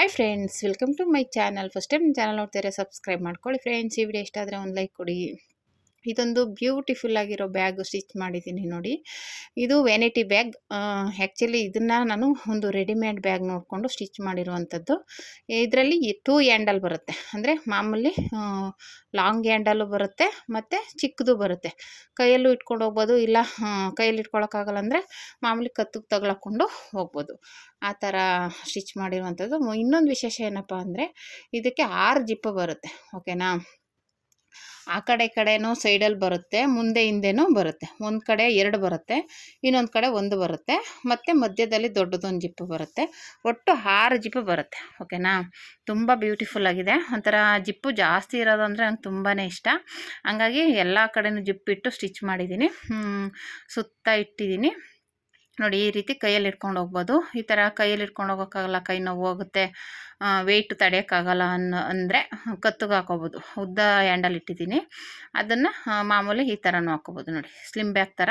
Hi friends welcome to my channel first time channel ನೋಡ್ತಾರೆ subscribe ಮಾಡ್ಕೊಳ್ಳಿ friends ಈ video ಇಷ್ಟ ಆದರೆ ಒಂದು ಲೈಕ್ ಕೊಡಿ. ಇದೊಂದು ಬ್ಯೂಟಿಫುಲ್ ಆಗಿರೋ ಬ್ಯಾಗ್ ಸ್ಟಿಚ್ ಮಾಡಿದ್ದೀನಿ ನೋಡಿ. ಇದು ವೆನಿಟಿ ಬ್ಯಾಗ್. ಆ್ಯಕ್ಚುಲಿ ಇದನ್ನು ನಾನು ಒಂದು ರೆಡಿಮೇಡ್ ಬ್ಯಾಗ್ ನೋಡಿಕೊಂಡು ಸ್ಟಿಚ್ ಮಾಡಿರುವಂಥದ್ದು. ಇದರಲ್ಲಿ ಟೂ ಹ್ಯಾಂಡಲ್ ಬರುತ್ತೆ. ಅಂದರೆ ಮಾಮೂಲಿ ಲಾಂಗ್ ಹ್ಯಾಂಡಲು ಬರುತ್ತೆ ಮತ್ತು ಚಿಕ್ಕದು ಬರುತ್ತೆ. ಕೈಯಲ್ಲೂ ಇಟ್ಕೊಂಡು ಹೋಗ್ಬೋದು, ಇಲ್ಲ ಕೈಯಲ್ಲಿ ಇಟ್ಕೊಳಕ್ಕಾಗಲ್ಲ ಅಂದರೆ ಮಾಮೂಲಿ ಕತ್ತಿಗೆ ತಗೊಳಕೊಂಡು ಹೋಗ್ಬೋದು. ಆ ಥರ ಸ್ಟಿಚ್ ಮಾಡಿರುವಂಥದ್ದು. ಇನ್ನೊಂದು ವಿಶೇಷ ಏನಪ್ಪ ಅಂದರೆ ಇದಕ್ಕೆ ಆರು ಜಿಪ್ಪು ಬರುತ್ತೆ. ಓಕೆನಾ? ಆ ಕಡೆ ಕಡೆನೂ ಸೈಡಲ್ಲಿ ಬರುತ್ತೆ, ಮುಂದೆ ಹಿಂದೆನೂ ಬರುತ್ತೆ. ಒಂದು ಕಡೆ ಎರಡು ಬರುತ್ತೆ, ಇನ್ನೊಂದು ಕಡೆ ಒಂದು ಬರುತ್ತೆ. ಮತ್ತು ಮಧ್ಯದಲ್ಲಿ ದೊಡ್ಡದೊಂದು ಜಿಪ್ಪು ಬರುತ್ತೆ. ಒಟ್ಟು ಆರು ಜಿಪ್ಪು ಬರುತ್ತೆ, ಓಕೆನಾ? ತುಂಬ ಬ್ಯೂಟಿಫುಲ್ ಆಗಿದೆ. ಒಂಥರ ಜಿಪ್ಪು ಜಾಸ್ತಿ ಇರೋದು ಅಂದರೆ ನಂಗೆ ತುಂಬಾ ಇಷ್ಟ. ಹಂಗಾಗಿ ಎಲ್ಲ ಕಡೆನೂ ಜಿಪ್ಪಿಟ್ಟು ಸ್ಟಿಚ್ ಮಾಡಿದ್ದೀನಿ. ಸುತ್ತ ಇಟ್ಟಿದ್ದೀನಿ. ನೋಡಿ ಈ ರೀತಿ ಕೈಯಲ್ಲಿ ಇಟ್ಕೊಂಡು ಹೋಗ್ಬೋದು. ಈ ಥರ ಕೈಯಲ್ಲಿ ಇಟ್ಕೊಂಡು ಹೋಗೋಕ್ಕಾಗಲ್ಲ, ಕೈ ನೋವು ಹೋಗುತ್ತೆ. ವೆಯ್ಟ್ ತಡೆಯೋಕ್ಕಾಗಲ್ಲ ಅನ್ನೋ, ಅಂದರೆ ಕತ್ತಿಗೆ ಹಾಕೋಬೋದು. ಉದ್ದ ಹ್ಯಾಂಡಲ್ ಇಟ್ಟಿದ್ದೀನಿ. ಅದನ್ನು ಮಾಮೂಲಿ ಈ ಥರನೂ ಹಾಕೋಬೋದು ನೋಡಿ. ಸ್ಲಿಮ್ ಬ್ಯಾಗ್ ಥರ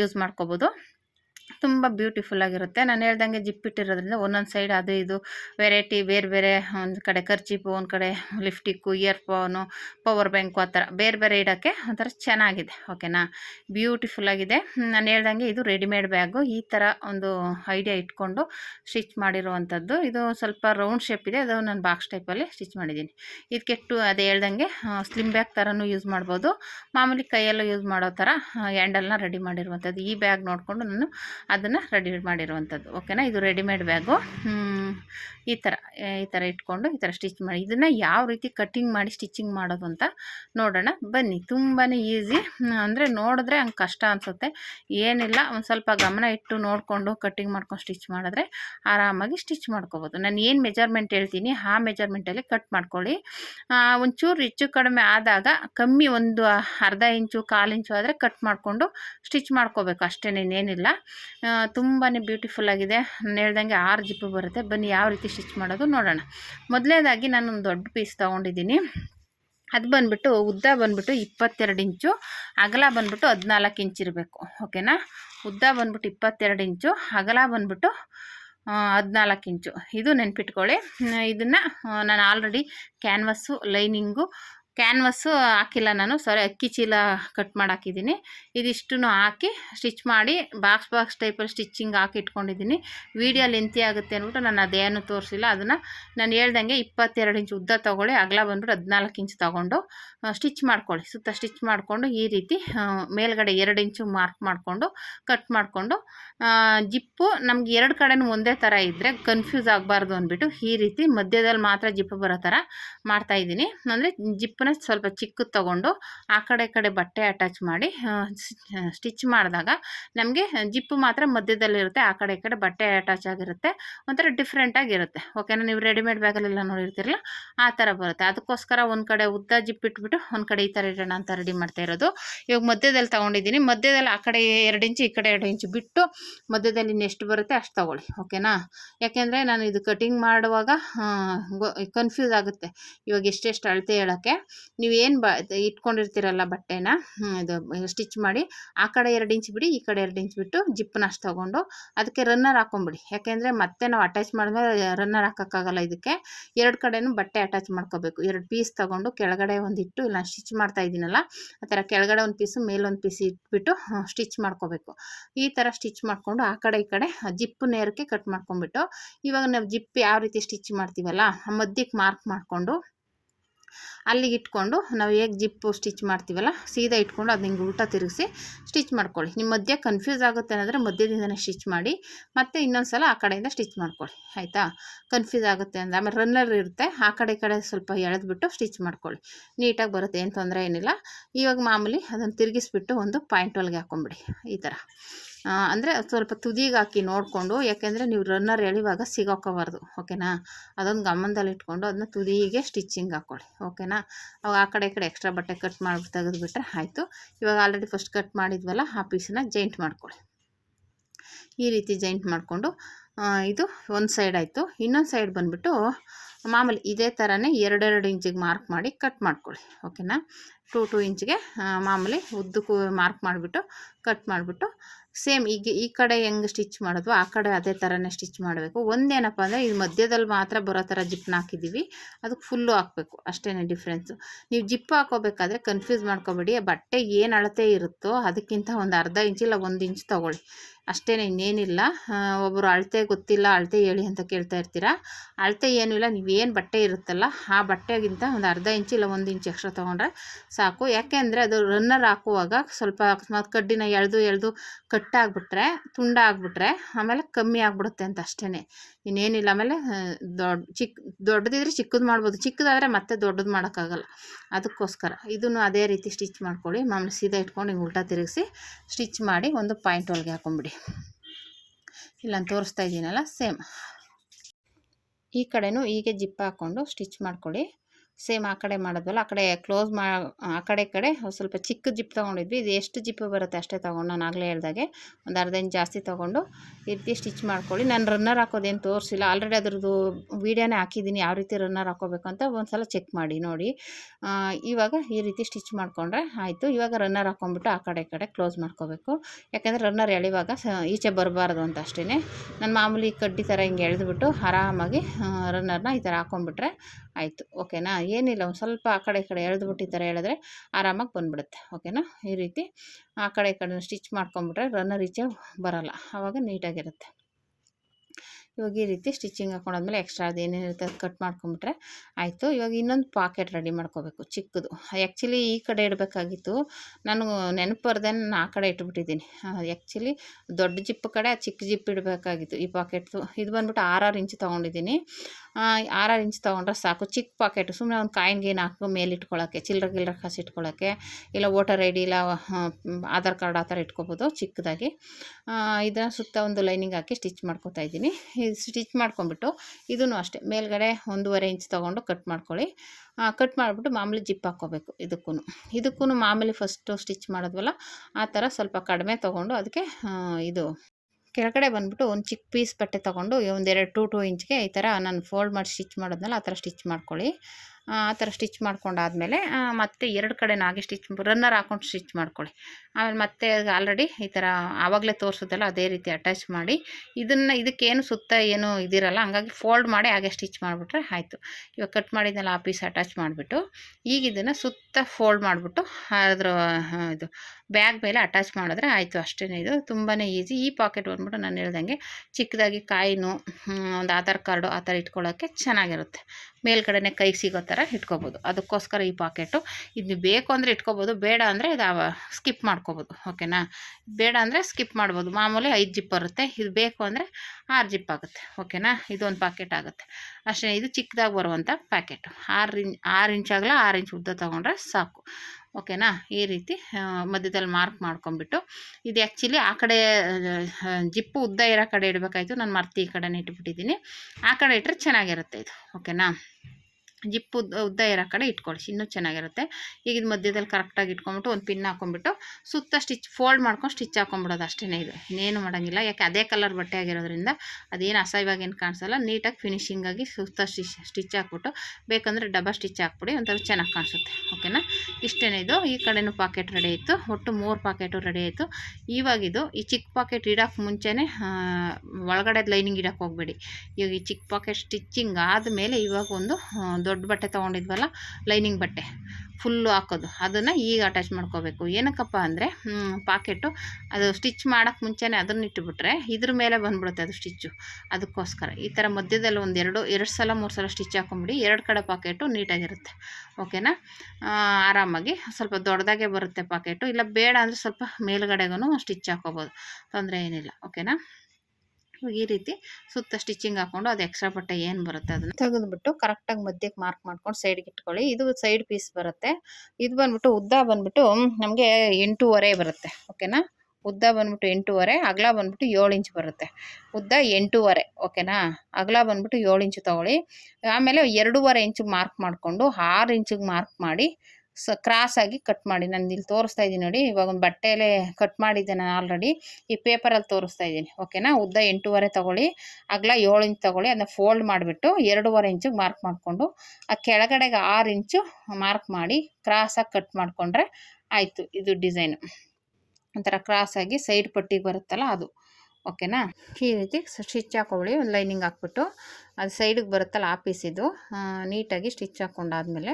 ಯೂಸ್ ಮಾಡ್ಕೋಬೋದು. ತುಂಬ ಬ್ಯೂಟಿಫುಲ್ ಆಗಿರುತ್ತೆ. ನಾನು ಹೇಳ್ದಂಗೆ ಜಿಪ್ ಇಟ್ಟಿರೋದ್ರಿಂದ ಒಂದೊಂದು ಸೈಡ್ ಅದು ಇದು ವೆರೈಟಿ ಬೇರೆ ಬೇರೆ, ಒಂದು ಕಡೆ ಖರ್ಚಿಪು ಒಂದು ಕಡೆ ಲಿಫ್ಟಿಕ್ಕು ಇಯರ್ಫೋನು ಪವರ್ ಬ್ಯಾಂಕು ಆ ಥರ. ಬೇರೆ ಬೇರೆ ಇಡೋಕ್ಕೆ ಒಂಥರ ಚೆನ್ನಾಗಿದೆ ಓಕೆನಾ ಬ್ಯೂಟಿಫುಲ್ ಆಗಿದೆ. ನಾನು ಹೇಳ್ದಂಗೆ ಇದು ರೆಡಿಮೇಡ್ ಬ್ಯಾಗು ಈ ಥರ ಒಂದು ಐಡಿಯಾ ಇಟ್ಕೊಂಡು ಸ್ಟಿಚ್ ಮಾಡಿರುವಂಥದ್ದು. ಇದು ಸ್ವಲ್ಪ ರೌಂಡ್ ಶೇಪ್ ಇದೆ, ಅದು ನಾನು ಬಾಕ್ಸ್ ಟೈಪಲ್ಲಿ ಸ್ಟಿಚ್ ಮಾಡಿದ್ದೀನಿ. ಇದಕ್ಕೆ ಟು ಅದೇ ಹೇಳ್ದಂಗೆ ಸ್ಲಿಮ್ ಬ್ಯಾಗ್ ಥರನೂ ಯೂಸ್ ಮಾಡ್ಬೋದು. ಮಾಮೂಲಿ ಕೈಯಲ್ಲೂ ಯೂಸ್ ಮಾಡೋ ಥರ ಹ್ಯಾಂಡಲ್ನ ರೆಡಿ ಮಾಡಿರುವಂಥದ್ದು. ಈ ಬ್ಯಾಗ್ ನೋಡಿಕೊಂಡು ನಾನು ಅದನ್ನು ರೆಡಿ ಮಾಡಿರುವಂಥದ್ದು. ಓಕೆನಾ ಇದು ರೆಡಿಮೇಡ್ ಬ್ಯಾಗು ಈ ಥರ ಈ ಥರ ಇಟ್ಕೊಂಡು ಈ ಥರ ಸ್ಟಿಚ್ ಮಾಡಿ. ಇದನ್ನು ಯಾವ ರೀತಿ ಕಟ್ಟಿಂಗ್ ಮಾಡಿ ಸ್ಟಿಚಿಂಗ್ ಮಾಡೋದು ಅಂತ ನೋಡೋಣ. ಬನ್ನಿ. ತುಂಬಾ ಈಸಿ ಅಂದರೆ ನೋಡಿದ್ರೆ ಹಂಗೆ ಕಷ್ಟ ಅನಿಸುತ್ತೆ. ಏನಿಲ್ಲ, ಒಂದು ಸ್ವಲ್ಪ ಗಮನ ಇಟ್ಟು ನೋಡಿಕೊಂಡು ಕಟ್ಟಿಂಗ್ ಮಾಡ್ಕೊಂಡು ಸ್ಟಿಚ್ ಮಾಡಿದ್ರೆ ಆರಾಮಾಗಿ ಸ್ಟಿಚ್ ಮಾಡ್ಕೋಬೋದು. ನಾನು ಏನು ಮೆಜರ್ಮೆಂಟ್ ಹೇಳ್ತೀನಿ, ಆ ಮೆಜರ್ಮೆಂಟಲ್ಲಿ ಕಟ್ ಮಾಡ್ಕೊಳ್ಳಿ. ಒಂಚೂರು ಹೆಚ್ಚು ಕಡಿಮೆ ಆದಾಗ, ಕಮ್ಮಿ ಒಂದು ಅರ್ಧ ಇಂಚು, ಕಾಲು ಇಂಚು ಆದರೆ ಕಟ್ ಮಾಡಿಕೊಂಡು ಸ್ಟಿಚ್ ಮಾಡ್ಕೋಬೇಕು. ಅಷ್ಟೇ ಏನಿಲ್ಲ ತುಂಬಾ ಬ್ಯೂಟಿಫುಲ್ ಆಗಿದೆ. ನಾನು ಹೇಳ್ದಂಗೆ ಆರು ಜಿಪ್ಪು ಬರುತ್ತೆ. ಬನ್ನಿ ಯಾವ ರೀತಿ ಸ್ಟಿಚ್ ಮಾಡೋದು ನೋಡೋಣ. ಮೊದಲನೇದಾಗಿ ನಾನೊಂದು ದೊಡ್ಡ ಪೀಸ್ ತೊಗೊಂಡಿದ್ದೀನಿ. ಅದು ಬಂದುಬಿಟ್ಟು ಉದ್ದ ಬಂದುಬಿಟ್ಟು ಇಪ್ಪತ್ತೆರಡು ಇಂಚು, ಅಗಲ ಬಂದುಬಿಟ್ಟು ಹದಿನಾಲ್ಕು ಇಂಚ್ ಇರಬೇಕು. ಓಕೆನಾ ಉದ್ದ ಬಂದ್ಬಿಟ್ಟು ಇಪ್ಪತ್ತೆರಡು ಇಂಚು, ಅಗಲ ಬಂದುಬಿಟ್ಟು ಹದಿನಾಲ್ಕು ಇಂಚು. ಇದು ನೆನ್ಪಿಟ್ಕೊಳ್ಳಿ. ಇದನ್ನು ನಾನು ಆಲ್ರೆಡಿ ಕ್ಯಾನ್ವಸ್ಸು ಲೈನಿಂಗು ಕ್ಯಾನ್ವಸ್ಸು ಹಾಕಿಲ್ಲ ನಾನು. ಸಾರಿ, ಅಕ್ಕಿ ಚೀಲ ಕಟ್ ಮಾಡಿ ಹಾಕಿದ್ದೀನಿ ಇದಿಷ್ಟು ಹಾಕಿ ಸ್ಟಿಚ್ ಮಾಡಿ ಬಾಕ್ಸ್ ಬಾಕ್ಸ್ ಟೈಪಲ್ಲಿ ಸ್ಟಿಚ್ಚಿಂಗ್ ಹಾಕಿ ಇಟ್ಕೊಂಡಿದ್ದೀನಿ. ವೀಡಿಯೋ ಲೆಂತಿ ಆಗುತ್ತೆ ಅಂದ್ಬಿಟ್ಟು ನಾನು ಅದೇನು ತೋರಿಸಿಲ್ಲ. ಅದನ್ನು ನಾನು ಹೇಳ್ದಂಗೆ ಇಪ್ಪತ್ತೆರಡು ಇಂಚ್ ಉದ್ದ ತೊಗೊಳ್ಳಿ. ಅಗಲ ಬಂದ್ಬಿಟ್ಟು ಹದಿನಾಲ್ಕು ಇಂಚ್ ತೊಗೊಂಡು ಸ್ಟಿಚ್ ಮಾಡ್ಕೊಳ್ಳಿ. ಸುತ್ತ ಸ್ಟಿಚ್ ಮಾಡಿಕೊಂಡು ಈ ರೀತಿ ಮೇಲ್ಗಡೆ ಎರಡು ಇಂಚು ಮಾರ್ಕ್ ಮಾಡಿಕೊಂಡು, ಕಟ್ ಮಾಡಿಕೊಂಡು ಜಿಪ್ಪು ನಮ್ಗೆ ಎರಡು ಕಡೆನೂ ಒಂದೇ ಥರ ಇದ್ದರೆ ಕನ್ಫ್ಯೂಸ್ ಆಗಬಾರ್ದು ಅಂದ್ಬಿಟ್ಟು ಈ ರೀತಿ ಮಧ್ಯದಲ್ಲಿ ಮಾತ್ರ ಜಿಪ್ಪು ಬರೋ ಥರ ಮಾಡ್ತಾಯಿದ್ದೀನಿ ಅಂದರೆ ಜಿಪ್ ಚಿಪ್ಪನ್ನ ಸ್ವಲ್ಪ ಚಿಕ್ಕದು ತೊಗೊಂಡು ಆ ಕಡೆ ಕಡೆ ಬಟ್ಟೆ ಅಟ್ಯಾಚ್ ಮಾಡಿ ಸ್ಟಿಚ್ ಮಾಡಿದಾಗ ನಮಗೆ ಜಿಪ್ಪು ಮಾತ್ರ ಮಧ್ಯದಲ್ಲಿರುತ್ತೆ, ಆ ಕಡೆ ಈ ಕಡೆ ಬಟ್ಟೆ ಅಟ್ಯಾಚ್ ಆಗಿರುತ್ತೆ, ಒಂಥರ ಡಿಫ್ರೆಂಟಾಗಿರುತ್ತೆ ಓಕೆನಾ ನೀವು ರೆಡಿಮೇಡ್ ಬ್ಯಾಗಲ್ಲೆಲ್ಲ ನೋಡಿರ್ತೀರಲ್ಲ, ಆ ಥರ ಬರುತ್ತೆ. ಅದಕ್ಕೋಸ್ಕರ ಒಂದು ಕಡೆ ಉದ್ದ ಜಿಪ್ ಇಟ್ಬಿಟ್ಟು ಒಂದು ಕಡೆ ಈ ಥರ ಇಡೋಣ ಅಂತ ರೆಡಿ ಮಾಡ್ತಾ ಇರೋದು. ಇವಾಗ ಮಧ್ಯದಲ್ಲಿ ತೊಗೊಂಡಿದ್ದೀನಿ. ಮಧ್ಯದಲ್ಲಿ ಆ ಕಡೆ ಎರಡು ಇಂಚು, ಈ ಕಡೆ ಎರಡು ಇಂಚು ಬಿಟ್ಟು ಮಧ್ಯದಲ್ಲಿ ಇನ್ನೆಷ್ಟು ಬರುತ್ತೆ, ಅಷ್ಟು ತೊಗೊಳ್ಳಿ. ಓಕೆನಾ ಯಾಕೆಂದರೆ ನಾನು ಇದು ಕಟಿಂಗ್ ಮಾಡುವಾಗ ಕನ್ಫ್ಯೂಸ್ ಆಗುತ್ತೆ. ಇವಾಗ ಎಷ್ಟೆಷ್ಟು ಅಳತೆ ಹೇಳೋಕ್ಕೆ. ನೀವೇನು ಬ ಇಟ್ಕೊಂಡಿರ್ತೀರಲ್ಲ ಬಟ್ಟೆನ ಇದು ಸ್ಟಿಚ್ ಮಾಡಿ, ಆ ಕಡೆ ಎರಡು ಇಂಚ್ ಬಿಡಿ, ಈ ಕಡೆ ಎರಡು ಇಂಚ್ ಬಿಟ್ಟು ಜಿಪ್ಪನ್ನ ಅಷ್ಟು ತೊಗೊಂಡು ಅದಕ್ಕೆ ರನ್ನರ್ ಹಾಕೊಂಬಿಡಿ. ಯಾಕೆಂದರೆ ಮತ್ತೆ ನಾವು ಅಟ್ಯಾಚ್ ಮಾಡಿದ್ರೆ ರನ್ನರ್ ಹಾಕೋಕ್ಕಾಗಲ್ಲ ಇದಕ್ಕೆ. ಎರಡು ಕಡೆನೂ ಬಟ್ಟೆ ಅಟ್ಯಾಚ್ ಮಾಡ್ಕೋಬೇಕು. ಎರಡು ಪೀಸ್ ತೊಗೊಂಡು ಕೆಳಗಡೆ ಒಂದಿಟ್ಟು ಇಲ್ಲ ಸ್ಟಿಚ್ ಮಾಡ್ತಾ ಇದ್ದೀನಲ್ಲ, ಆ ಥರ ಕೆಳಗಡೆ ಒಂದು ಪೀಸು ಮೇಲೊಂದು ಪೀಸ್ ಇಟ್ಬಿಟ್ಟು ಸ್ಟಿಚ್ ಮಾಡ್ಕೋಬೇಕು. ಈ ಥರ ಸ್ಟಿಚ್ ಮಾಡಿಕೊಂಡು, ಆ ಕಡೆ ಈ ಕಡೆ ಜಿಪ್ಪು ನೇರಕ್ಕೆ ಕಟ್ ಮಾಡ್ಕೊಂಬಿಟ್ಟು ಇವಾಗ ನಾವು ಜಿಪ್ ಯಾವ ರೀತಿ ಸ್ಟಿಚ್ ಮಾಡ್ತೀವಲ್ಲ ಮಧ್ಯಕ್ಕೆ ಮಾರ್ಕ್ ಮಾಡಿಕೊಂಡು ಅಲ್ಲಿಗೆ ಇಟ್ಕೊಂಡು ನಾವು ಹೇಗೆ ಜಿಪ್ಪು ಸ್ಟಿಚ್ ಮಾಡ್ತೀವಲ್ಲ, ಸೀದಾ ಇಟ್ಕೊಂಡು ಅದು ಹಿಂಗೆ ಊಟ ತಿರುಗಿಸಿ ಸ್ಟಿಚ್ ಮಾಡ್ಕೊಳ್ಳಿ. ನಿಮ್ಮ ಮಧ್ಯೆ ಕನ್ಫ್ಯೂಸ್ ಆಗುತ್ತೆ ಅನ್ನೋದ್ರೆ ಮಧ್ಯದಿಂದನೇ ಸ್ಟಿಚ್ ಮಾಡಿ, ಮತ್ತು ಇನ್ನೊಂದು ಸಲ ಆ ಕಡೆಯಿಂದ ಸ್ಟಿಚ್ ಮಾಡ್ಕೊಳ್ಳಿ. ಆಯಿತಾ? ಕನ್ಫ್ಯೂಸ್ ಆಗುತ್ತೆ ಅಂದರೆ, ಆಮೇಲೆ ರನ್ನರ್ ಇರುತ್ತೆ, ಆ ಕಡೆ ಕಡೆ ಸ್ವಲ್ಪ ಎಳೆದ್ಬಿಟ್ಟು ಸ್ಟಿಚ್ ಮಾಡ್ಕೊಳ್ಳಿ. ನೀಟಾಗಿ ಬರುತ್ತೆ, ಏನು ತೊಂದರೆ ಏನಿಲ್ಲ. ಇವಾಗ ಮಾಮೂಲಿ ಅದನ್ನು ತಿರುಗಿಸ್ಬಿಟ್ಟು ಒಂದು ಪಾಯಿಂಟ್ ಒಳಗೆ ಹಾಕ್ಕೊಂಬಿಡಿ ಈ ಥರ ಅಂದರೆ ಸ್ವಲ್ಪ ತುದಿಗೆ ಹಾಕಿ ನೋಡಿಕೊಂಡು, ಯಾಕೆಂದರೆ ನೀವು ರನ್ನರ್ ಎಳಿವಾಗ ಸಿಗೋಕೋಬಾರ್ದು, ಓಕೆನಾ? ಅದೊಂದು ಗಮನದಲ್ಲಿ ಇಟ್ಕೊಂಡು ಅದನ್ನ ತುದಿಗೆ ಸ್ಟಿಚ್ಚಿಂಗ್ ಹಾಕ್ಕೊಳ್ಳಿ ಓಕೆನಾ? ಅವಾಗ ಆ ಕಡೆ ಈ ಕಡೆ ಎಕ್ಸ್ಟ್ರಾ ಬಟ್ಟೆ ಕಟ್ ಮಾಡಿ, ತೆಗೆದುಬಿಟ್ರೆ ಆಯಿತು. ಇವಾಗ ಆಲ್ರೆಡಿ ಫಸ್ಟ್ ಕಟ್ ಮಾಡಿದ್ವಲ್ಲ, ಆ ಪೀಸನ್ನ ಜೈಂಟ್ ಮಾಡ್ಕೊಳ್ಳಿ. ಈ ರೀತಿ ಜೈಂಟ್ ಮಾಡಿಕೊಂಡು ಇದು ಒಂದು ಸೈಡ್ ಆಯಿತು. ಇನ್ನೊಂದು ಸೈಡ್ ಬಂದುಬಿಟ್ಟು, ಮಾಮೂಲಿ ಇದೇ ಥರನೇ ಎರಡೆರಡು ಇಂಚಿಗೆ ಮಾರ್ಕ್ ಮಾಡಿ ಕಟ್ ಮಾಡ್ಕೊಳ್ಳಿ, ಓಕೆನಾ? ಟೂ ಟೂ ಇಂಚ್ಗೆ ಮಾಮೂಲಿ ಉದ್ದಕ್ಕೂ ಮಾರ್ಕ್ ಮಾಡಿಬಿಟ್ಟು ಕಟ್ ಮಾಡಿಬಿಟ್ಟು ಸೇಮ್ ಈಗ ಈ ಕಡೆ ಹೆಂಗೆ ಸ್ಟಿಚ್ ಮಾಡಿದ್ವೋ ಆ ಕಡೆ ಅದೇ ಥರನೇ ಸ್ಟಿಚ್ ಮಾಡಬೇಕು. ಒಂದೇನಪ್ಪ ಅಂದರೆ ಇದು ಮಧ್ಯದಲ್ಲಿ ಮಾತ್ರ ಬರೋ ಥರ ಜಿಪ್ನ ಹಾಕಿದ್ದೀವಿ. ಅದಕ್ಕೆ ಫುಲ್ಲು ಹಾಕಬೇಕು. ಅಷ್ಟೇ ಡಿಫ್ರೆನ್ಸು ನೀವು ಜಿಪ್ ಹಾಕೋಬೇಕಾದ್ರೆ ಕನ್ಫ್ಯೂಸ್ ಮಾಡ್ಕೋಬೇಡಿ. ಬಟ್ಟೆ ಏನು ಅಳತೆ ಇರುತ್ತೋ ಅದಕ್ಕಿಂತ ಒಂದು ಅರ್ಧ ಇಲ್ಲ, ಒಂದು ಇಂಚ್ ತೊಗೊಳ್ಳಿ. ಅಷ್ಟೇ ಇನ್ನೇನಿಲ್ಲ. ಒಬ್ಬರು ಅಳತೆ ಗೊತ್ತಿಲ್ಲ, ಅಳತೆ ಹೇಳಿ ಅಂತ ಕೇಳ್ತಾ ಇರ್ತೀರಾ? ಅಳತೆ ಏನೂ ಇಲ್ಲ. ನೀವೇನು ಬಟ್ಟೆ ಇರುತ್ತಲ್ಲ ಆ ಬಟ್ಟೆಗಿಂತ ಒಂದು ಅರ್ಧ ಇಂಚು ಇಲ್ಲ, ಒಂದು ಇಂಚ್ ಎಕ್ಸ್ಟ್ರಾ ತೊಗೊಂಡ್ರೆ ಸಾಕು. ಯಾಕೆ ಅಂದರೆ ಅದು ರನ್ನರ್ ಹಾಕುವಾಗ ಸ್ವಲ್ಪ ಅಕಸ್ಮಾತ್ ಕಡ್ಡಿನ ಎಳೆದು ಎಳೆದು ಕಟ್ಟಾಗ್ಬಿಟ್ರೆ ತುಂಡ ಆಗಿಬಿಟ್ರೆ ಆಮೇಲೆ ಕಮ್ಮಿ ಆಗಿಬಿಡುತ್ತೆ ಅಂತ ಅಷ್ಟೇ ಇನ್ನೇನಿಲ್ಲ, ಆಮೇಲೆ ದೊಡ್ಡ ಚಿಕ್ಕ ದೊಡ್ಡದಿದ್ರೆ ಚಿಕ್ಕದು ಮಾಡ್ಬೋದು, ಚಿಕ್ಕದಾದರೆ ಮತ್ತೆ ದೊಡ್ಡದು ಮಾಡೋಕ್ಕಾಗಲ್ಲ. ಅದಕ್ಕೋಸ್ಕರ ಇದನ್ನು ಅದೇ ರೀತಿ ಸ್ಟಿಚ್ ಮಾಡ್ಕೊಳ್ಳಿ, ಮಾಮೂಲಿ ಸೀದಾ ಇಟ್ಕೊಂಡು ಹಿಂಗೆ ಉಲ್ಟಾ ತಿರುಗಿಸಿ ಸ್ಟಿಚ್ ಮಾಡಿ ಒಂದು ಪಾಯಿಂಟ್ ಒಳಗೆ ಹಾಕೊಂಬಿಡಿ. ಇಲ್ಲ ತೋರಿಸ್ತಾ ಇದ್ದೀನಲ್ಲ, ಸೇಮ್. ಈ ಕಡೆನೂ ಹೀಗೆ ಜಿಪ್ ಹಾಕ್ಕೊಂಡು ಸ್ಟಿಚ್ ಮಾಡ್ಕೊಳ್ಳಿ. ಸೇಮ್ ಆ ಕಡೆ ಮಾಡಿದ್ವಲ್ಲ, ಆ ಕಡೆ ಕ್ಲೋಸ್ ಮಾ, ಆ ಕಡೆ ಕಡೆ ಸ್ವಲ್ಪ ಚಿಕ್ಕ ಜಿಪ್ ತೊಗೊಂಡಿದ್ವಿ. ಇದು ಎಷ್ಟು ಜಿಪ್ ಬರುತ್ತೆ ಅಷ್ಟೇ ತೊಗೊಂಡು ನಾನು ಆಗಲೇ ಹೇಳ್ದಾಗೆ. ಒಂದು ಅರ್ಧ ಇಂಚ್ ಜಾಸ್ತಿ ತೊಗೊಂಡು ಈ ರೀತಿ ಸ್ಟಿಚ್ ಮಾಡ್ಕೊಳ್ಳಿ. ನಾನು ರನ್ನರ್ ಹಾಕೋದೇನು ತೋರಿಸಿಲ್ಲ. ಆಲ್ರೆಡಿ ಅದ್ರದ್ದು ವೀಡಿಯೋನೇ ಹಾಕಿದ್ದೀನಿ. ಯಾವ ರೀತಿ ರನ್ನರ್ ಹಾಕೋಬೇಕು ಅಂತ ಒಂದು ಸಲ ಚೆಕ್ ಮಾಡಿ, ನೋಡಿ. ಇವಾಗ ಈ ರೀತಿ ಸ್ಟಿಚ್ ಮಾಡಿಕೊಂಡ್ರೆ ಆಯಿತು. ಇವಾಗ ರನ್ನರ್ ಹಾಕೊಂಡ್ಬಿಟ್ಟು ಆ ಕಡೆ ಕಡೆ ಕ್ಲೋಸ್ ಮಾಡ್ಕೋಬೇಕು. ಯಾಕೆಂದರೆ ರನ್ನರ್ ಎಳಿವಾಗ ಈಚೆ ಬರಬಾರ್ದು ಅಂತ ಅಷ್ಟೇ ನಾನು ಮಾಮೂಲಿ ಕಡ್ಡಿ ಥರ ಹಿಂಗೆ ಎಳೆದ್ಬಿಟ್ಟು ಆರಾಮಾಗಿ ರನ್ನರ್ನ ಈ ಥರ ಹಾಕೊಂಡ್ಬಿಟ್ರೆ ಆಯಿತು. ಓಕೆನಾ ಏನಿಲ್ಲ, ಒಂದು ಸ್ವಲ್ಪ ಆ ಕಡೆ ಈ ಕಡೆ ಎಳೆದ್ಬಿಟ್ಟು ಈ ಥರ ಆರಾಮಾಗಿ ಬಂದುಬಿಡುತ್ತೆ ಓಕೆನಾ ಈ ರೀತಿ ಆ ಕಡೆ ಈ ಕಡೆ ಸ್ಟಿಚ್ ಮಾಡ್ಕೊಂಬಿಟ್ರೆ ರನ್ನರ್ ಈಚೆ ಬರೋಲ್ಲ ಆವಾಗ ನೀಟಾಗಿರುತ್ತೆ ಇವಾಗ ಈ ರೀತಿ ಸ್ಟಿಚಿಂಗ್ ಹಾಕೊಂಡಾದ್ಮೇಲೆ ಎಕ್ಸ್ಟ್ರಾ ಅದು ಏನೇನಿರುತ್ತೆ ಅದು ಕಟ್ ಮಾಡ್ಕೊಂಬಿಟ್ರೆ ಆಯಿತು. ಇವಾಗ ಇನ್ನೊಂದು ಪಾಕೆಟ್ ರೆಡಿ ಮಾಡ್ಕೋಬೇಕು ಚಿಕ್ಕದು. ಆ್ಯಕ್ಚುಲಿ ಈ ಕಡೆ ಇಡಬೇಕಾಗಿತ್ತು. ನಾನು ನೆನಪು ಬರ್ದೆ ನಾನು ಆ ಕಡೆ ಇಟ್ಬಿಟ್ಟಿದ್ದೀನಿ. ಆ್ಯಕ್ಚುಲಿ ದೊಡ್ಡ ಜಿಪ್ ಕಡೆ ಚಿಕ್ಕ ಜಿಪ್ ಇಡಬೇಕಾಗಿತ್ತು ಈ ಪಾಕೆಟ್ದು ಇದು ಬಂದ್ಬಿಟ್ಟು ಆರಾರು ಇಂಚ್ ತೊಗೊಂಡಿದ್ದೀನಿ. ಆರಾರು ಇಂಚ್ ತೊಗೊಂಡ್ರೆ ಸಾಕು. ಚಿಕ್ಕ ಪಾಕೆಟ್ ಸುಮ್ಮನೆ ಒಂದು ಕಾಯಿನ್ ಗೀನ್ ಹಾಕೋ ಮೇಲೆ ಇಟ್ಕೊಳ್ಳೋಕ್ಕೆ ಚಿಲ್ಲರೆ ಗಿಲ್ಲರೆ ಕಾಸು ಇಟ್ಕೊಳ್ಳೋಕ್ಕೆ ಇಲ್ಲ ವೋಟರ್ ಐ ಡಿ ಇಲ್ಲ ಆಧಾರ್ ಕಾರ್ಡ್ ಆ ಥರ ಇಟ್ಕೊಬೋದು ಚಿಕ್ಕದಾಗಿ. ಇದನ್ನು ಸುತ್ತ ಒಂದು ಲೈನಿಂಗ್ ಹಾಕಿ ಸ್ಟಿಚ್ ಮಾಡ್ಕೊತಾ ಇದ್ದೀನಿ. ಇದು ಸ್ಟಿಚ್ ಮಾಡ್ಕೊಂಬಿಟ್ಟು ಇದೂ ಅಷ್ಟೇ. ಮೇಲ್ಗಡೆ ಒಂದೂವರೆ ಇಂಚ್ ತೊಗೊಂಡು ಕಟ್ ಮಾಡ್ಕೊಳ್ಳಿ. ಕಟ್ ಮಾಡಿಬಿಟ್ಟು ಮಾಮೂಲಿ ಜಿಪ್ ಹಾಕ್ಕೋಬೇಕು ಇದಕ್ಕೂ ಇದಕ್ಕೂ ಮಾಮೂಲಿ ಫಸ್ಟು ಸ್ಟಿಚ್ ಮಾಡೋದ್ವಲ್ಲ, ಆ ಥರ ಸ್ವಲ್ಪ ಕಡಿಮೆ ತೊಗೊಂಡು ಅದಕ್ಕೆ ಇದು ಕೆಳಗಡೆ ಬಂದುಬಿಟ್ಟು ಒಂದು ಚಿಕ್ಕ ಪೀಸ್ ಬಟ್ಟೆ ತೊಗೊಂಡು ಒಂದೆರಡು ಟು ಟೂ ಇಂಚ್ಗೆ ಈ ಥರ ನಾನು ಫೋಲ್ಡ್ ಮಾಡಿ ಸ್ಟಿಚ್ ಮಾಡೋದ್ನಲ್ಲ, ಆ ಥರ ಸ್ಟಿಚ್ ಮಾಡ್ಕೊಳ್ಳಿ. ಆ ಥರ ಸ್ಟಿಚ್ ಮಾಡ್ಕೊಂಡಾದಮೇಲೆ ಮತ್ತೆ ಎರಡು ಕಡೆ ಹಾಗೆ ಸ್ಟಿಚ್, ರನ್ನರ್ ಹಾಕೊಂಡು ಸ್ಟಿಚ್ ಮಾಡ್ಕೊಳ್ಳಿ. ಆಮೇಲೆ ಮತ್ತೆ ಆಲ್ರೆಡಿ ಈ ಥರ ಆವಾಗಲೇ ತೋರಿಸೋದಲ್ಲ, ಅದೇ ರೀತಿ ಅಟ್ಯಾಚ್ ಮಾಡಿ. ಇದನ್ನು, ಇದಕ್ಕೇನು ಸುತ್ತ ಏನು ಇದಿರಲ್ಲ, ಹಂಗಾಗಿ ಫೋಲ್ಡ್ ಮಾಡಿ ಹಾಗೆ ಸ್ಟಿಚ್ ಮಾಡಿಬಿಟ್ರೆ ಆಯಿತು. ಇವಾಗ ಕಟ್ ಮಾಡಿದ್ನಲ್ಲ, ಆ ಪೀಸ್ ಅಟ್ಯಾಚ್ ಮಾಡಿಬಿಟ್ಟು, ಈಗ ಇದನ್ನು ಸುತ್ತ ಫೋಲ್ಡ್ ಮಾಡಿಬಿಟ್ಟು, ಅದರ ಇದು ಬ್ಯಾಗ್ ಮೇಲೆ ಅಟ್ಯಾಚ್ ಮಾಡಿದ್ರೆ ಆಯಿತು ಅಷ್ಟೇ ಇದು. ತುಂಬಾ ಈಸಿ. ಈ ಪಾಕೆಟ್ ಬಂದ್ಬಿಟ್ಟು ನಾನು ಹೇಳ್ದಂಗೆ ಚಿಕ್ಕದಾಗಿ ಕಾಯಿನು ಒಂದು ಆಧಾರ್ ಕಾರ್ಡು ಆ ಥರ ಇಟ್ಕೊಳ್ಳೋಕ್ಕೆ ಚೆನ್ನಾಗಿರುತ್ತೆ. ಮೇಲ್ಗಡೆನೆ ಕೈಗೆ ಸಿಗೋ ಥರ ಇಟ್ಕೋಬೋದು. ಅದಕ್ಕೋಸ್ಕರ ಈ ಪಾಕೆಟು. ಇದು ಬೇಕು ಅಂದರೆ ಇಟ್ಕೋಬೋದು, ಬೇಡ ಅಂದರೆ ಇದು ಸ್ಕಿಪ್ ಮಾಡ್ಕೋಬೋದು, ಓಕೆನಾ? ಬೇಡ ಅಂದರೆ ಸ್ಕಿಪ್ ಮಾಡ್ಬೋದು. ಮಾಮೂಲಿ ಐದು ಜಿಪ್ ಬರುತ್ತೆ. ಇದು ಬೇಕು ಅಂದರೆ ಆರು ಜಿಪ್ ಆಗುತ್ತೆ, ಓಕೆನಾ? ಇದೊಂದು ಪಾಕೆಟ್ ಆಗುತ್ತೆ. ಅಷ್ಟೇ ಇದು ಚಿಕ್ಕದಾಗಿ ಬರುವಂಥ ಪ್ಯಾಕೆಟು. ಆರು ಇಂಚ್ ಆರು ಇಂಚ್ ಆಗಲ್ಲ ಆರು ಇಂಚ್ ಉದ್ದ ತೊಗೊಂಡ್ರೆ ಸಾಕು. ಓಕೆನಾ? ಈ ರೀತಿ ಮಧ್ಯದಲ್ಲಿ ಮಾರ್ಕ್ ಮಾಡ್ಕೊಂಬಿಟ್ಟು ಇದು ಆ್ಯಕ್ಚುಲಿ ಆ ಕಡೆ ಜಿಪ್ಪು ಉದ್ದ ಇರೋ ಕಡೆ ಇಡಬೇಕಾಯ್ತು. ನಾನು ಮರ್ತಿ ಈ ಕಡೆನೇ ಇಟ್ಬಿಟ್ಟಿದ್ದೀನಿ. ಆ ಕಡೆ ಇಟ್ಟರೆ ಚೆನ್ನಾಗಿರುತ್ತೆ ಇದು. ಓಕೆನಾ? ಜಿಪ್ಪು ಉದ್ದ ಉದ್ದ ಇರೋ ಕಡೆ ಇಟ್ಕೊಳ್ಳಿ ಇನ್ನೂ ಚೆನ್ನಾಗಿರುತ್ತೆ. ಈಗ ಇದು ಮಧ್ಯದಲ್ಲಿ ಕರೆಕ್ಟಾಗಿ ಇಟ್ಕೊಂಬಿಟ್ಟು ಒಂದು ಪಿನ್ ಹಾಕೊಂಬಿಟ್ಟು ಸುತ್ತ ಸ್ಟಿಚ್ ಫೋಲ್ಡ್ ಮಾಡ್ಕೊಂಡು ಸ್ಟಿಚ್ ಹಾಕೊಂಬಿಡೋದು ಅಷ್ಟೇ ಇದು. ಇನ್ನೇನು ಮಾಡೋಂಗಿಲ್ಲ. ಯಾಕೆ ಅದೇ ಕಲರ್ ಬಟ್ಟೆ ಆಗಿರೋದ್ರಿಂದ ಅದೇನು ಅಸಹ್ಯವಾಗಿ ಏನು ಕಾಣಿಸಲ್ಲ. ನೀಟಾಗಿ ಫಿನಿಶಿಂಗಾಗಿ ಸುತ್ತ ಸ್ಟಿಚ್ ಸ್ಟಿಚ್ ಹಾಕ್ಬಿಟ್ಟು ಬೇಕಂದರೆ ಡಬ್ಬ ಸ್ಟಿಚ್ ಹಾಕ್ಬಿಡಿ, ಒಂಥರ ಚೆನ್ನಾಗಿ ಕಾಣಿಸುತ್ತೆ. ಓಕೆನಾ ಇಷ್ಟೇ ಇದು. ಈ ಕಡೆಯೂ ಪಾಕೆಟ್ ರೆಡಿ ಆಯಿತು. ಒಟ್ಟು ಮೂರು ಪಾಕೆಟು ರೆಡಿ ಆಯಿತು. ಇವಾಗಿದು ಈ ಚಿಕ್ಕ ಪಾಕೆಟ್ ಇಡೋಕ್ಕೆ ಮುಂಚೆನೇ ಒಳಗಡೆ ಲೈನಿಂಗ್ ಇಡೋಕ್ಕೆ ಹೋಗಬೇಡಿ. ಇವಾಗ ಈ ಚಿಕ್ಕ ಪಾಕೆಟ್ ಸ್ಟಿಚ್ಚಿಂಗ್ ಆದಮೇಲೆ ಇವಾಗ ಒಂದು ದೊಡ್ಡ ಬಟ್ಟೆ ತೊಗೊಂಡಿದ್ವಲ್ಲ, ಲೈನಿಂಗ್ ಬಟ್ಟೆ ಫುಲ್ಲು ಹಾಕೋದು. ಅದನ್ನು ಈಗ ಅಟ್ಯಾಚ್ ಮಾಡ್ಕೋಬೇಕು. ಏನಕ್ಕಪ್ಪ ಅಂದರೆ ಪಾಕೆಟು ಅದು ಸ್ಟಿಚ್ ಮಾಡೋಕ್ಕೆ ಮುಂಚೆನೇ ಅದನ್ನ ಇಟ್ಟುಬಿಟ್ರೆ ಇದ್ರ ಮೇಲೆ ಬಂದ್ಬಿಡುತ್ತೆ ಅದು ಸ್ಟಿಚ್ಚು ಅದಕ್ಕೋಸ್ಕರ ಈ ಥರ ಮಧ್ಯದಲ್ಲಿ ಒಂದು ಎರಡು ಎರಡು ಸಲ, ಮೂರು ಸಲ ಸ್ಟಿಚ್ ಹಾಕೊಂಬಿಡಿ ಎರಡು ಕಡೆ ಪಾಕೆಟು ನೀಟಾಗಿರುತ್ತೆ. ಓಕೆನಾ ಆರಾಮಾಗಿ ಸ್ವಲ್ಪ ದೊಡ್ಡದಾಗೆ ಬರುತ್ತೆ ಪಾಕೆಟು ಇಲ್ಲ ಬೇಡ ಅಂದರೆ ಸ್ವಲ್ಪ ಮೇಲುಗಡೆಗೂ ಸ್ಟಿಚ್ ಹಾಕೋಬೋದು. ತೊಂದರೆ ಏನಿಲ್ಲ. ಓಕೆನಾ ಈ ರೀತಿ ಸುತ್ತ ಸ್ಟಿಚಿಂಗ್ ಹಾಕೊಂಡು ಅದು ಎಕ್ಸ್ಟ್ರಾ ಬಟ್ಟೆ ಏನು ಬರುತ್ತೆ ಅದನ್ನು ತೆಗೆದುಬಿಟ್ಟು ಕರೆಕ್ಟಾಗಿ ಮಧ್ಯಕ್ಕೆ ಮಾರ್ಕ್ ಮಾಡ್ಕೊಂಡು ಸೈಡ್ಗೆ ಇಟ್ಕೊಳ್ಳಿ. ಇದು ಸೈಡ್ ಪೀಸ್ ಬರುತ್ತೆ. ಇದು ಬಂದ್ಬಿಟ್ಟು ಉದ್ದ ಬಂದ್ಬಿಟ್ಟು ನಮಗೆ ಎಂಟೂವರೆ ಬರುತ್ತೆ. ಓಕೆನಾ ಉದ್ದ ಬಂದ್ಬಿಟ್ಟು ಎಂಟೂವರೆ, ಅಗಲ ಬಂದ್ಬಿಟ್ಟು ಏಳು ಇಂಚ್ ಬರುತ್ತೆ. ಉದ್ದ ಎಂಟೂವರೆ ಓಕೆನಾ ಅಗಲ ಬಂದ್ಬಿಟ್ಟು ಏಳು ಇಂಚು ತೊಗೊಳ್ಳಿ. ಆಮೇಲೆ ಎರಡೂವರೆ ಇಂಚಿಗೆ ಮಾರ್ಕ್ ಮಾಡಿಕೊಂಡು ಆರು ಇಂಚಿಗೆ ಮಾರ್ಕ್ ಮಾಡಿ ಸ ಆಗಿ ಕಟ್ ಮಾಡಿ. ನಾನು ಇಲ್ಲಿ ತೋರಿಸ್ತಾ ಇದ್ದೀನಿ ನೋಡಿ. ಇವಾಗ ಒಂದು ಬಟ್ಟೆಯಲ್ಲೇ ಕಟ್ ಮಾಡಿದ್ದೆ ನಾನು ಆಲ್ರೆಡಿ ಈ ಪೇಪರಲ್ಲಿ ತೋರಿಸ್ತಾ ಇದ್ದೀನಿ. ಓಕೆನಾ ಉದ್ದ ಎಂಟೂವರೆ ತೊಗೊಳ್ಳಿ. ಅಗಲ ಏಳು ಇಂಚ್ ತೊಗೊಳ್ಳಿ. ಅದನ್ನ ಫೋಲ್ಡ್ ಮಾಡಿಬಿಟ್ಟು ಎರಡೂವರೆ ಇಂಚಿಗೆ ಮಾರ್ಕ್ ಮಾಡಿಕೊಂಡು, ಆ ಕೆಳಗಡೆಗೆ ಆರು ಇಂಚು ಮಾರ್ಕ್ ಮಾಡಿ ಕ್ರಾಸಾಗಿ ಕಟ್ ಮಾಡಿಕೊಂಡ್ರೆ ಆಯಿತು. ಇದು ಡಿಸೈನು ಒಂಥರ ಕ್ರಾಸಾಗಿ ಸೈಡ್ ಪಟ್ಟಿಗೆ ಬರುತ್ತಲ್ಲ ಅದು. ಓಕೆನಾ? ಈ ರೀತಿ ಸ್ಟಿಚ್ ಹಾಕೊಳ್ಳಿ ಒಂದು ಲೈನಿಂಗ್ ಹಾಕ್ಬಿಟ್ಟು, ಅದು ಸೈಡಿಗೆ ಬರುತ್ತಲ್ಲ ಆ ಪೀಸಿದು ನೀಟಾಗಿ ಸ್ಟಿಚ್ ಹಾಕ್ಕೊಂಡಾದ್ಮೇಲೆ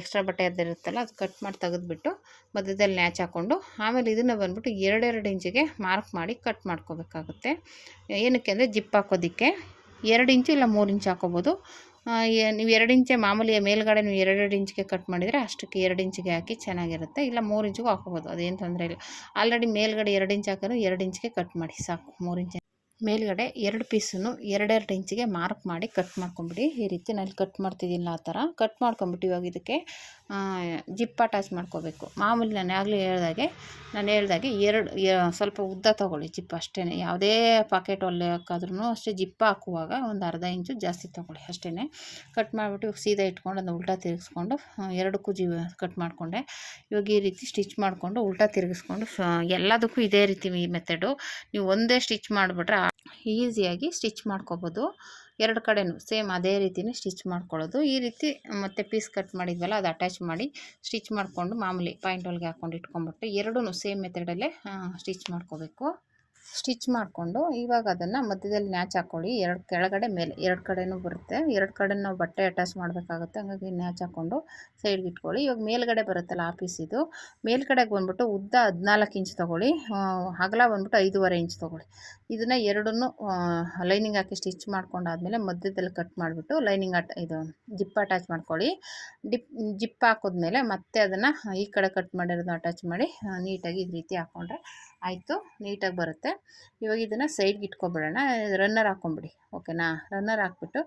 ಎಕ್ಸ್ಟ್ರಾ ಬಟ್ಟೆ ಅದಿರುತ್ತಲ್ಲ ಅದು ಕಟ್ ಮಾಡಿ ತೆಗೆದುಬಿಟ್ಟು, ಮಧ್ಯದಲ್ಲಿ ನ್ಯಾಚ್ ಹಾಕ್ಕೊಂಡು ಆಮೇಲೆ ಇದನ್ನು ಬಂದ್ಬಿಟ್ಟು ಎರಡೆರಡು ಇಂಚಿಗೆ ಮಾರ್ಕ್ ಮಾಡಿ ಕಟ್ ಮಾಡ್ಕೋಬೇಕಾಗುತ್ತೆ. ಏನಕ್ಕೆ ಅಂದರೆ ಜಿಪ್ ಹಾಕೋದಕ್ಕೆ. ಎರಡು ಇಂಚು ಇಲ್ಲ ಮೂರು ಇಂಚು ಹಾಕೋಬೋದು. ನೀವು ಎರಡು ಇಂಚೆ ಮಾಮೂಲಿ ಮೇಲ್ಗಡೆ ನೀವು ಎರಡೆರಡು ಇಂಚಿಗೆ ಕಟ್ ಮಾಡಿದರೆ ಅಷ್ಟಕ್ಕೆ ಎರಡು ಇಂಚಿಗೆ ಹಾಕಿ ಚೆನ್ನಾಗಿರುತ್ತೆ. ಇಲ್ಲ, ಮೂರು ಇಂಚಿಗೂ ಹಾಕೋಬೋದು ಅದೇನು ತೊಂದರೆ ಇಲ್ಲ. ಆಲ್ರೆಡಿ ಮೇಲ್ಗಡೆ ಎರಡು ಇಂಚ್ ಹಾಕಿದ್ರೆ ಎರಡು ಇಂಚಿಗೆ ಕಟ್ ಮಾಡಿ ಸಾಕು. ಮೂರು ಇಂಚು ಮೇಲ್ಗಡೆ ಎರಡು ಪೀಸನ್ನು ಎರಡೆರಡು ಇಂಚಿಗೆ ಮಾರ್ಕ್ ಮಾಡಿ ಕಟ್ ಮಾಡ್ಕೊಂಬಿಡಿ. ಈ ರೀತಿ ನಾನು ಕಟ್ ಮಾಡ್ತಿದ್ದಿಲ್ಲ ಆ ಥರ. ಕಟ್ ಮಾಡ್ಕೊಂಬಿಟ್ಟು ಇವಾಗ ಇದಕ್ಕೆ ಜಿಪ್ ಅಟ್ಯಾಚ್ ಮಾಡ್ಕೋಬೇಕು. ಮಾಮೂಲಿ ನಾನು ಆಗಲೇ ಹೇಳ್ದಾಗೆ, ನಾನು ಹೇಳ್ದಾಗೆ ಎರಡು ಸ್ವಲ್ಪ ಉದ್ದ ತೊಗೊಳ್ಳಿ ಜಿಪ್ ಅಷ್ಟೇ ಯಾವುದೇ ಪಾಕೆಟ್ ಒಲ್ಲೆ ಹಾಕಾದ್ರೂ ಅಷ್ಟೇ ಜಿಪ್ ಹಾಕುವಾಗ ಒಂದು ಅರ್ಧ ಇಂಚು ಜಾಸ್ತಿ ತೊಗೊಳ್ಳಿ ಅಷ್ಟೇ ಕಟ್ ಮಾಡಿಬಿಟ್ಟು ಇವಾಗ ಸೀದಾ ಇಟ್ಕೊಂಡು ಅದನ್ನ ಉಲ್ಟಾ ತಿರುಗಿಸ್ಕೊಂಡು ಎರಡಕ್ಕೂ ಜಿ ಕಟ್ ಮಾಡಿಕೊಂಡೆ. ಇವಾಗ ಈ ರೀತಿ ಸ್ಟಿಚ್ ಮಾಡಿಕೊಂಡು ಉಲ್ಟಾ ತಿರುಗಿಸ್ಕೊಂಡು ಎಲ್ಲದಕ್ಕೂ ಇದೇ ರೀತಿ ಈ ಮೆಥಡು ನೀವು ಒಂದೇ ಸ್ಟಿಚ್ ಮಾಡಿಬಿಟ್ರೆ ಈಸಿಯಾಗಿ ಸ್ಟಿಚ್ ಮಾಡ್ಕೊಬೋದು. ಎರಡು ಕಡೆಯೂ ಸೇಮ್ ಅದೇ ರೀತಿಯೇ ಸ್ಟಿಚ್ ಮಾಡ್ಕೊಳ್ಳೋದು. ಈ ರೀತಿ ಮತ್ತು ಪೀಸ್ ಕಟ್ ಮಾಡಿದ್ವಲ್ಲ, ಅದು ಅಟ್ಯಾಚ್ ಮಾಡಿ ಸ್ಟಿಚ್ ಮಾಡಿಕೊಂಡು ಮಾಮೂಲಿ ಪಾಯಿಂಟ್ ಹೊಲಿಗೆ ಹಾಕ್ಕೊಂಡು ಇಟ್ಕೊಂಡ್ಬಿಟ್ಟು ಎರಡೂ ಸೇಮ್ ಮೆಥಡಲ್ಲೇ ಸ್ಟಿಚ್ ಮಾಡ್ಕೋಬೇಕು. ಸ್ಟಿಚ್ ಮಾಡಿಕೊಂಡು ಇವಾಗ ಅದನ್ನು ಮಧ್ಯದಲ್ಲಿ ನ್ಯಾಚ್ ಹಾಕ್ಕೊಳ್ಳಿ ಎರಡು ಕೆಳಗಡೆ ಮೇಲೆ, ಎರಡು ಕಡೆನೂ ಬರುತ್ತೆ. ಎರಡು ಕಡೆ ನಾವು ಬಟ್ಟೆ ಅಟ್ಯಾಚ್ ಮಾಡಬೇಕಾಗುತ್ತೆ. ಹಂಗಾಗಿ ನ್ಯಾಚ್ ಹಾಕ್ಕೊಂಡು ಸೈಡ್ಗೆ ಇಟ್ಕೊಳ್ಳಿ. ಇವಾಗ ಮೇಲ್ಗಡೆ ಬರುತ್ತಲ್ಲ ಆ ಪೀಸ್ ಇದು. ಮೇಲ್ಗಡೆಗೆ ಬಂದ್ಬಿಟ್ಟು ಉದ್ದ ಹದಿನಾಲ್ಕು ಇಂಚ್ ತೊಗೊಳ್ಳಿ. ಅಗಲ ಬಂದ್ಬಿಟ್ಟು ಐದೂವರೆ ಇಂಚ್ ತೊಗೊಳ್ಳಿ. ಇದನ್ನು ಎರಡನ್ನೂ ಲೈನಿಂಗ್ ಹಾಕಿ ಸ್ಟಿಚ್ ಮಾಡ್ಕೊಂಡಾದ್ಮೇಲೆ ಮಧ್ಯದಲ್ಲಿ ಕಟ್ ಮಾಡಿಬಿಟ್ಟು ಲೈನಿಂಗ್ ಅಟ್, ಇದು ಜಿಪ್ ಅಟ್ಯಾಚ್ ಮಾಡ್ಕೊಳ್ಳಿ. ಡಿಪ್, ಜಿಪ್ ಹಾಕಿದ್ಮೇಲೆ ಮತ್ತೆ ಅದನ್ನು ಈ ಕಡೆ ಕಟ್ ಮಾಡಿರೋದು ಅಟ್ಯಾಚ್ ಮಾಡಿ ನೀಟಾಗಿ ಈ ರೀತಿ ಹಾಕ್ಕೊಂಡ್ರೆ ಆಯಿತು. ನೀಟಾಗಿ ಬರುತ್ತೆ. ಇವಾಗ ಇದನ್ನು ಸೈಡ್ಗೆ ಇಟ್ಕೊಬಿಡೋಣ. ರನ್ನರ್ ಹಾಕ್ಕೊಂಬಿಡಿ ಓಕೆನಾ ರನ್ನರ್ ಹಾಕ್ಬಿಟ್ಟು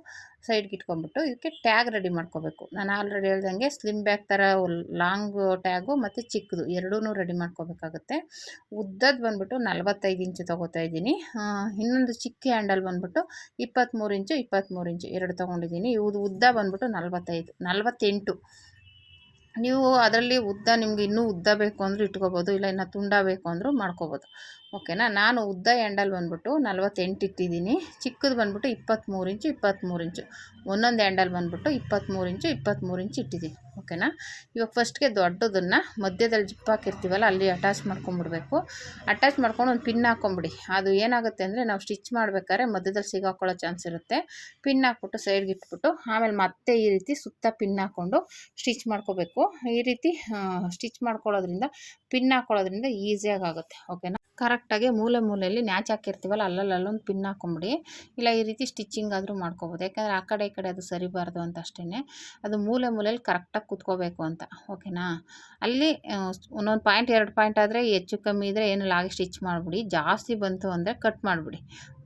ಸೈಡ್ಗೆ ಇಟ್ಕೊಂಬಿಟ್ಟು ಇದಕ್ಕೆ ಟ್ಯಾಗ್ ರೆಡಿ ಮಾಡ್ಕೋಬೇಕು. ನಾನು ಆಲ್ರೆಡಿ ಹೇಳ್ದಂಗೆ ಸ್ಲಿಮ್ ಬ್ಯಾಗ್ ಥರ ಲಾಂಗ್ ಟ್ಯಾಗು ಮತ್ತು ಚಿಕ್ಕದು ಎರಡೂ ರೆಡಿ ಮಾಡ್ಕೋಬೇಕಾಗುತ್ತೆ. ಉದ್ದದ್ದು ಬಂದುಬಿಟ್ಟು ನಲ್ವತ್ತೈದು ಇಂಚು ತೊಗೋತಾ ಇದ್ದೀನಿ. ಇನ್ನೊಂದು ಚಿಕ್ಕ ಹ್ಯಾಂಡಲ್ ಬಂದುಬಿಟ್ಟು ಇಪ್ಪತ್ತ್ಮೂರು ಇಂಚು ಇಪ್ಪತ್ತ್ಮೂರು ಇಂಚು ಎರಡು ತೊಗೊಂಡಿದ್ದೀನಿ. ಇವುದು ಉದ್ದ ಬಂದುಬಿಟ್ಟು ನಲ್ವತ್ತೈದು, ನಲ್ವತ್ತೆಂಟು. ನೀವು ಅದರಲ್ಲಿ ಉದ್ದ ನಿಮ್ಗೆ ಇನ್ನೂ ಉದ್ದ ಬೇಕು ಅಂದರೂ ಇಟ್ಕೋಬೋದು, ಇಲ್ಲ ಇನ್ನು ತುಂಡ ಬೇಕು ಅಂದರೂ ಮಾಡ್ಕೋಬೋದು. ಓಕೆನಾ? ನಾನು ಉದ್ದ ಎಂಡಲ್ ಬಂದ್ಬಿಟ್ಟು ನಲ್ವತ್ತೆಂಟು ಇಟ್ಟಿದ್ದೀನಿ. ಚಿಕ್ಕದು ಬಂದ್ಬಿಟ್ಟು ಇಪ್ಪತ್ತ್ಮೂರು ಇಂಚು ಇಪ್ಪತ್ತ್ಮೂರು ಇಂಚು. ಒಂದೊಂದು ಎಂಡಲ್ ಬಂದ್ಬಿಟ್ಟು ಇಪ್ಪತ್ತ್ಮೂರು ಇಂಚು ಇಪ್ಪತ್ತ್ಮೂರು ಇಂಚು ಇಟ್ಟಿದ್ದೀನಿ. ಓಕೆನಾ? ಇವಾಗ ಫಸ್ಟ್ಗೆ ದೊಡ್ಡದನ್ನು ಮಧ್ಯದಲ್ಲಿ ಜಿಪ್ ಹಾಕಿರ್ತೀವಲ್ಲ, ಅಲ್ಲಿ ಅಟ್ಯಾಚ್ ಮಾಡ್ಕೊಂಬಿಡ್ಬೇಕು. ಅಟ್ಯಾಚ್ ಮಾಡ್ಕೊಂಡು ಒಂದು ಪಿನ್ ಹಾಕ್ಕೊಂಬಿಡಿ ಅದು ಏನಾಗುತ್ತೆ ಅಂದರೆ ನಾವು ಸ್ಟಿಚ್ ಮಾಡಬೇಕಾದ್ರೆ ಮಧ್ಯದಲ್ಲಿ ಸಿಗಾಕೊಳ್ಳೋ ಚಾನ್ಸ್ ಇರುತ್ತೆ. ಪಿನ್ ಹಾಕ್ಬಿಟ್ಟು ಸೈಡ್ಗೆ ಇಟ್ಬಿಟ್ಟು, ಆಮೇಲೆ ಮತ್ತೆ ಈ ರೀತಿ ಸುತ್ತ ಪಿನ್ ಹಾಕ್ಕೊಂಡು ಸ್ಟಿಚ್ ಮಾಡ್ಕೋಬೇಕು. ಈ ರೀತಿ ಸ್ಟಿಚ್ ಮಾಡ್ಕೊಳ್ಳೋದ್ರಿಂದ ಪಿನ್ ಹಾಕ್ಕೊಳ್ಳೋದ್ರಿಂದ ಈಸಿಯಾಗಿ ಆಗುತ್ತೆ. ಓಕೆನಾ? ಕರೆಕ್ಟಾಗಿ ಮೂಲೆ ಮೂಲೆಯಲ್ಲಿ ನ್ಯಾಚ್ ಹಾಕಿರ್ತೀವಲ್ಲ ಅಲ್ಲಲ್ಲಿ ಅಲ್ಲೊಂದು ಪಿನ್ ಹಾಕೊಂಬಿಡಿ. ಇಲ್ಲ, ಈ ರೀತಿ ಸ್ಟಿಚ್ಚಿಂಗ್ ಆದರೂ ಮಾಡ್ಕೋಬೋದು. ಯಾಕಂದರೆ ಆ ಕಡೆ ಈ ಕಡೆ ಅದು ಸರಿಬಾರ್ದು ಅಂತ ಅಷ್ಟೇ ಅದು ಮೂಲೆ ಮೂಲೆಯಲ್ಲಿ ಕರೆಕ್ಟಾಗಿ ಕುತ್ಕೋಬೇಕು ಅಂತ, ಓಕೆನಾ? ಅಲ್ಲಿ ಒಂದೊಂದು ಪಾಯಿಂಟ್, ಎರಡು ಪಾಯಿಂಟ್ ಆದರೆ ಹೆಚ್ಚು ಕಮ್ಮಿ ಇದ್ದರೆ ಏನು ಆಗಿ ಸ್ಟಿಚ್ ಮಾಡಿಬಿಡಿ. ಜಾಸ್ತಿ ಬಂತು ಅಂದರೆ ಕಟ್ ಮಾಡಿಬಿಡಿ.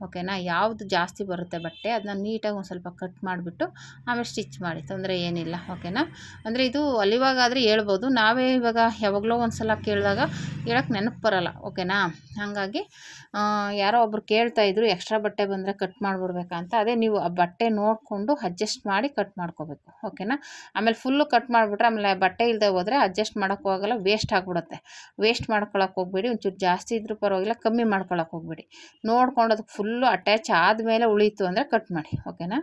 ಓಕೆನಾ? ಯಾವುದು ಜಾಸ್ತಿ ಬರುತ್ತೆ ಬಟ್ಟೆ, ಅದನ್ನ ನೀಟಾಗಿ ಒಂದು ಸ್ವಲ್ಪ ಕಟ್ ಮಾಡಿಬಿಟ್ಟು ಆಮೇಲೆ ಸ್ಟಿಚ್ ಮಾಡಿ, ತೊಂದರೆ ಏನಿಲ್ಲ, ಓಕೆನಾ? ಅಂದರೆ ಇದು ಅಲ್ಲಿವಾಗಾದರೆ ಹೇಳ್ಬೋದು, ನಾವೇ ಇವಾಗ ಯಾವಾಗಲೋ ಒಂದು ಸಲ ಕೇಳಿದಾಗ ಹೇಳೋಕ್ಕೆ ನೆನಪು ಬರೋಲ್ಲ, ಓಕೆನಾ? ಹಾಗಾಗಿ ಯಾರೋ ಒಬ್ರು ಕೇಳ್ತಾಯಿದ್ರು ಎಕ್ಸ್ಟ್ರಾ ಬಟ್ಟೆ ಬಂದರೆ ಕಟ್ ಮಾಡಿಬಿಡ್ಬೇಕಂತ ಅದೇ ನೀವು ಆ ಬಟ್ಟೆ ನೋಡಿಕೊಂಡು ಅಡ್ಜಸ್ಟ್ ಮಾಡಿ ಕಟ್ ಮಾಡ್ಕೋಬೇಕು, ಓಕೆನಾ? ಆಮೇಲೆ ಫುಲ್ಲು ಕಟ್ ಮಾಡಿಬಿಟ್ರೆ ಆಮೇಲೆ ಬಟ್ಟೆ ಇಲ್ಲದೆ ಹೋದರೆ ಅಡ್ಜಸ್ಟ್ ಮಾಡೋಕ್ಕೂ ಆಗೋಲ್ಲ ವೇಸ್ಟ್ ಆಗಿಬಿಡುತ್ತೆ. ವೇಸ್ಟ್ ಮಾಡ್ಕೊಳಕ್ಕೆ ಹೋಗ್ಬೇಡಿ, ಒಂಚೂರು ಜಾಸ್ತಿ ಇದ್ರೂ ಪರವಾಗಿಲ್ಲ, ಕಮ್ಮಿ ಮಾಡ್ಕೊಳಕ್ಕೆ ಹೋಗ್ಬೇಡಿ. ನೋಡ್ಕೊಂಡು ಅದಕ್ಕೆ ಫುಲ್ಲು ಅಟ್ಯಾಚ್ ಆದಮೇಲೆ ಉಳೀತು ಅಂದರೆ ಕಟ್ ಮಾಡಿ ಓಕೆನಾ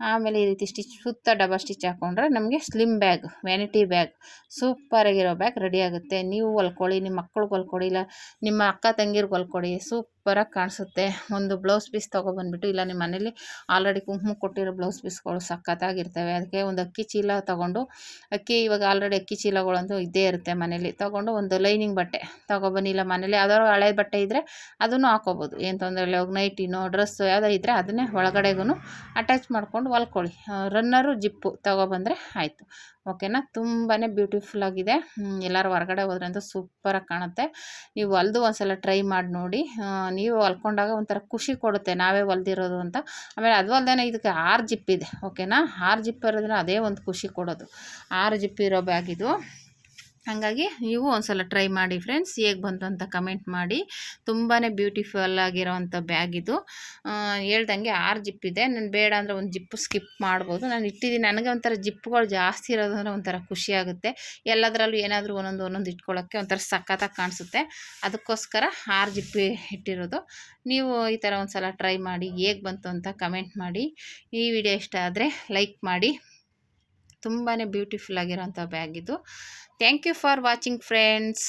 ಆಮೇಲೆ ಈ ರೀತಿ ಸ್ಟಿಚ್ ಸುತ್ತ ಡಬಲ್ ಸ್ಟಿಚ್ ಹಾಕ್ಕೊಂಡ್ರೆ ನಮಗೆ ಸ್ಲಿಮ್ ಬ್ಯಾಗ್ ವ್ಯಾನಿಟಿ ಬ್ಯಾಗ್ ಸೂಪರಾಗಿರೋ ಬ್ಯಾಗ್ ರೆಡಿ ಆಗುತ್ತೆ. ನೀವು ಹೊಲ್ಕೊಳ್ಳಿ, ನಿಮ್ಮ ಮಕ್ಕಳು ಹೊಲ್ಕೊಡಿ, ಇಲ್ಲ ನಿಮ್ಮ ಅಕ್ಕ ತಂಗಿರ್ಗೆ ಹೊಲ್ಕೊಡಿ ಸೂಪರಾಗಿ ಕಾಣಿಸುತ್ತೆ. ಒಂದು ಬ್ಲೌಸ್ ಪೀಸ್ ತೊಗೊಬಂದ್ಬಿಟ್ಟು ಇಲ್ಲ ನಿಮ್ಮ ಮನೇಲಿ ಆಲ್ರೆಡಿ ಕುಂಕುಮ ಕೊಟ್ಟಿರೋ ಬ್ಲೌಸ್ ಪೀಸ್ಗಳು ಸಖತ್ತಾಗಿರ್ತವೆ. ಅದಕ್ಕೆ ಒಂದು ಅಕ್ಕಿ ಚೀಲ ತೊಗೊಂಡು, ಅಕ್ಕಿ ಇವಾಗ ಆಲ್ರೆಡಿ ಅಕ್ಕಿ ಚೀಲಗಳಂತೂ ಇದ್ದೇ ಇರುತ್ತೆ ಮನೇಲಿ. ತೊಗೊಂಡು ಒಂದು ಲೈನಿಂಗ್ ಬಟ್ಟೆ ತೊಗೊಬನ್ನಿ ಇಲ್ಲ ಮನೇಲಿ ಯಾವ್ದಾದ್ರು ಹಳೆ ಬಟ್ಟೆ ಇದ್ದರೆ ಅದನ್ನು ಹಾಕೋಬೋದು. ಏನು ತೊಂದರೆ ಇಲ್ಲ, ಇವಾಗ ನೈಟಿನೋ ಡ್ರೆಸ್ಸು ಯಾವುದೋ ಇದ್ದರೆ ಅದನ್ನೇ ಒಳಗಡೆಗೂ ಅಟ್ಯಾಚ್ ಮಾಡ್ಕೊಂಡು ಹೊಲ್ಕೊಳ್ಳಿ ರನ್ನರು ಜಿಪ್ಪು ತೊಗೊಬಂದರೆ ಆಯಿತು. ಓಕೆನಾ? ತುಂಬಾ ಬ್ಯೂಟಿಫುಲ್ಲಾಗಿದೆ ಎಲ್ಲರೂ ಹೊರಗಡೆ ಹೋದ್ರೆ ಅಂತೂ ಸೂಪರಾಗಿ ಕಾಣುತ್ತೆ. ನೀವು ಹೊಲ್ದು ಒಂದ್ಸಲ ಟ್ರೈ ಮಾಡಿ ನೋಡಿ. ನೀವು ಹೊಲ್ಕೊಂಡಾಗ ಒಂಥರ ಖುಷಿ ಕೊಡುತ್ತೆ ನಾವೇ ಹೊಲ್ದಿರೋದು ಅಂತ. ಆಮೇಲೆ ಅದು ಅಲ್ಲದೆ ಇದಕ್ಕೆ ಆರು ಜಿಪ್ ಇದೆ ಓಕೆನಾ? ಆರು ಜಿಪ್ ಇರೋದ್ರಿಂದ ಅದೇ ಒಂದು ಖುಷಿ ಕೊಡೋದು. ಆರು ಜಿಪ್ ಇರೋ ಬ್ಯಾಗ್ ಇದು. ಹಾಗಾಗಿ ನೀವು ಒಂದ್ಸಲ ಟ್ರೈ ಮಾಡಿ ಫ್ರೆಂಡ್ಸ್ ಹೇಗೆ ಬಂತು ಅಂತ ಕಮೆಂಟ್ ಮಾಡಿ. ತುಂಬಾ ಬ್ಯೂಟಿಫುಲ್ ಆಗಿರೋವಂಥ ಬ್ಯಾಗ್ ಇದು. ಹೇಳ್ದಂಗೆ ಆರು ಜಿಪ್ ಇದೆ. ನಾನು ಬೇಡ ಅಂದರೆ ಒಂದು ಜಿಪ್ಪು ಸ್ಕಿಪ್ ಮಾಡ್ಬೋದು. ನಾನು ಇಟ್ಟಿದ್ದೀನಿ ನನಗೆ ಒಂಥರ ಜಿಪ್ಗಳು ಜಾಸ್ತಿ ಇರೋದಂದ್ರೆ ಒಂಥರ ಖುಷಿ ಆಗುತ್ತೆ. ಎಲ್ಲದರಲ್ಲೂ ಏನಾದರೂ ಒಂದೊಂದು ಒಂದೊಂದು ಇಟ್ಕೊಳ್ಳೋಕ್ಕೆ ಒಂಥರ ಸಖತ್ತಾಗಿ ಕಾಣಿಸುತ್ತೆ. ಅದಕ್ಕೋಸ್ಕರ ಆರು ಜಿಪ್ ಇಟ್ಟಿರೋದು. ನೀವು ಈ ಥರ ಒಂದು ಸಲ ಟ್ರೈ ಮಾಡಿ ಹೇಗೆ ಬಂತು ಅಂತ ಕಮೆಂಟ್ ಮಾಡಿ. ಈ ವಿಡಿಯೋ ಇಷ್ಟ ಆದರೆ ಲೈಕ್ ಮಾಡಿ. ತುಂಬಾ ಬ್ಯೂಟಿಫುಲ್ ಆಗಿರೋಂಥ ಬ್ಯಾಗ್ ಇದು. Thank you for watching friends